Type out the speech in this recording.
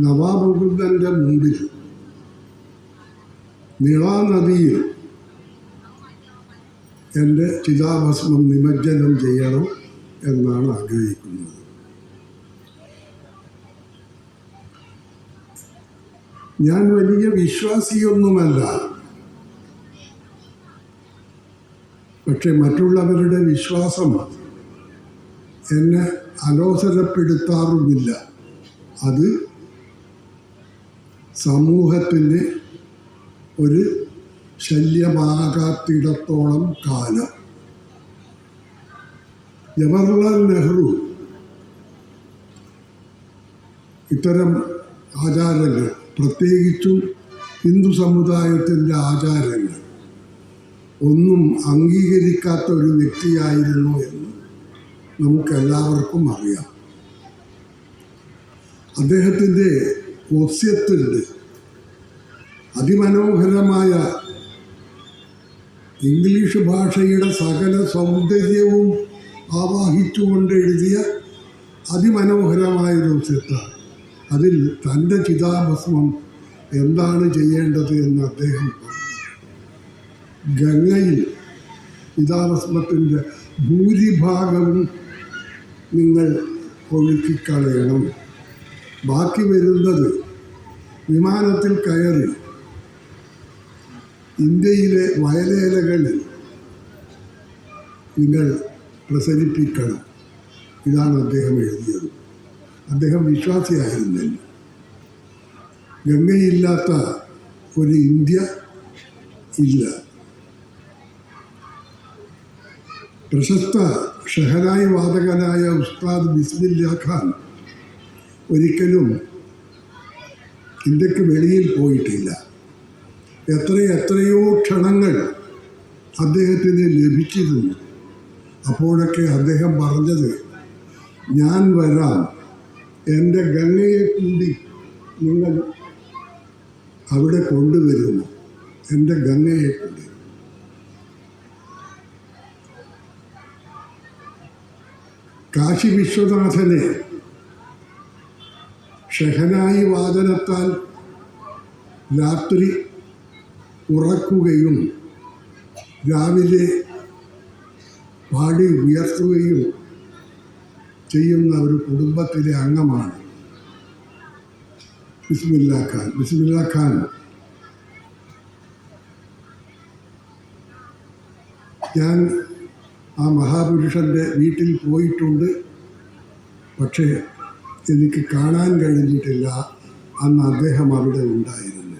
നവാബുദ്ധന്റെ മുമ്പിൽ. നിളാനദിയിൽ എന്റെ ചിതാഭസ്മം നിമജ്ജനം ചെയ്യണം എന്നാണ് ആഗ്രഹിക്കുന്നത്. ഞാൻ വലിയ വിശ്വാസിയൊന്നുമല്ല. പക്ഷെ മറ്റുള്ളവരുടെ വിശ്വാസം എന്നെ അലോസരപ്പെടുത്താറുമില്ല. അത് സമൂഹത്തിന് ഒരു ശല്യമാകാത്തിടത്തോളം കാലം. ജവഹർലാൽ നെഹ്റു ഇത്തരം ആചാരങ്ങൾ പ്രത്യേകിച്ചും ഹിന്ദു സമുദായത്തിന്റെ ആചാരങ്ങൾ ഒന്നും അംഗീകരിക്കാത്ത ഒരു വ്യക്തിയായിരുന്നു എന്ന് നമുക്കെല്ലാവർക്കും അറിയാം. അദ്ദേഹത്തിന്റെ ഒസ്യത്തിന്റെ അതിമനോഹരമായ ഇംഗ്ലീഷ് ഭാഷയുടെ സകല സൗന്ദര്യവും ആവാഹിച്ചുകൊണ്ട് എഴുതിയ അതിമനോഹരമായൊരു ഒസ്യത്താണ് അതിൽ തന്റെ ചിതാഭസ്മം എന്താണ് ചെയ്യേണ്ടത് എന്ന് അദ്ദേഹം പറഞ്ഞു. ഗംഗയിൽ ചിതാഭസ്മത്തിന്റെ ഭൂരിഭാഗവും നിങ്ങൾ ഒഴുക്കിക്കളയണം. ബാക്കി വരുന്നത് വിമാനത്തിൽ കയറി ഇന്ത്യയിലെ വയലേലകളിൽ നിങ്ങൾ പ്രസരിപ്പിക്കണം. ഇതാണ് അദ്ദേഹം എഴുതിയത്. അദ്ദേഹം വിശ്വാസിയായിരുന്നില്ല. ഗംഗയില്ലാത്ത ഒരു ഇന്ത്യ ഇല്ല. പ്രശസ്ത ഷഹനായി വാദകനായ ഉസ്താദ് ബിസ്മില്ലാ ഖാൻ ഒരിക്കലും ഇന്ത്യയ്ക്ക് വെളിയിൽ പോയിട്ടില്ല. എത്ര എത്രയോ ക്ഷണങ്ങൾ അദ്ദേഹത്തിന് ലഭിച്ചിരുന്നു. അപ്പോഴൊക്കെ അദ്ദേഹം പറഞ്ഞത് ഞാൻ വരാം. എന്റെ ഗംഗയെ കൂടി നിങ്ങൾ അവിടെ കൊണ്ടുവരുന്നു എന്റെ ഗംഗയെ കൂടി. കാശി വിശ്വനാഥനെ ഷഹനായി വാദനത്താൽ രാത്രി ഉറക്കുകയും രാവിലെ പാടി ഉയർത്തുകയും ചെയ്യുന്ന ഒരു കുടുംബത്തിലെ അംഗമാണ് ബിസ്മില്ലാ ഖാൻ. ബിസ്മില്ല ഖാൻ. ഞാൻ ആ മഹാപുരുഷന്റെ വീട്ടിൽ പോയിട്ടുണ്ട്. പക്ഷേ എനിക്ക് കാണാൻ കഴിഞ്ഞിട്ടില്ല അന്ന് അദ്ദേഹം അവിടെ ഉണ്ടായിരുന്നു.